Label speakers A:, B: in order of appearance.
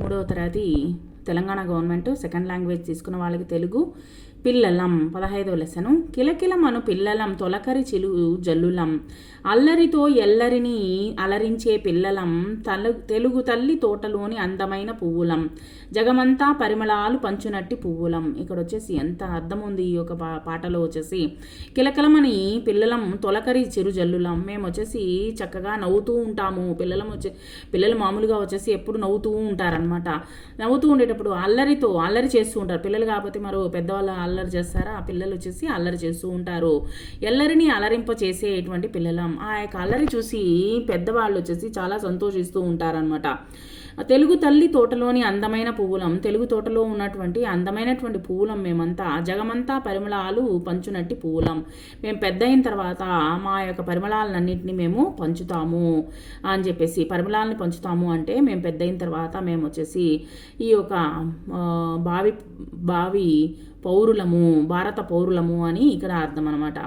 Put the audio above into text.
A: మూడవ తరగతి Telangana government second language తీసుకున్న వాళ్ళకి తెలుగు పిల్లలం పదహైదవ లెసను. కిలకిలమను పిల్లలం తొలకరి చిలు జల్లులం. అల్లరితో ఎల్లరిని అలరించే పిల్లలం తల తెలుగు తల్లి తోటలోని అందమైన పువ్వులం. జగమంతా పరిమళాలు పంచునట్టి పువ్వులం. ఇక్కడ వచ్చేసి ఎంత అర్థం ఉంది ఈ యొక్క పాటలో వచ్చేసి. కిలకిలమని పిల్లలం తొలకరి చిరు జల్లులం. మేము వచ్చేసి చక్కగా నవ్వుతూ ఉంటాము. పిల్లలం వచ్చే పిల్లలు మామూలుగా వచ్చేసి ఎప్పుడు నవ్వుతూ ఉంటారనమాట నవ్వుతూ ఉండే ఉండేటప్పుడు అల్లరితో అల్లరి చేస్తూ ఉంటారు. పిల్లలు కాకపోతే మరో పెద్దవాళ్ళు అల్లరి చేస్తారా? ఆ పిల్లలు వచ్చేసి అల్లరి చేస్తూ ఉంటారు. ఎల్లరిని అలరింప చేసేటువంటి పిల్లలం. ఆ యొక్క అల్లరి చూసి పెద్దవాళ్ళు వచ్చేసి చాలా సంతోషిస్తూ ఉంటారనమాట తెలుగు తల్లి తోటలోని అందమైన పువ్వులం. తెలుగు తోటలో ఉన్నటువంటి అందమైనటువంటి పువ్వులం మేమంతా. జగమంతా పరిమళాలు పంచునట్టి పువ్వులం. మేము పెద్ద అయిన తర్వాత మా యొక్క పరిమళాలన్నింటినీ మేము పంచుతాము అని చెప్పేసి పరిమళాలను పంచుతాము అంటే మేము పెద్ద అయిన తర్వాత మేము వచ్చేసి ఈ యొక్క బావి బావి పౌరులము భారత పౌరులము అని ఇక్కడ అర్థం అనమాట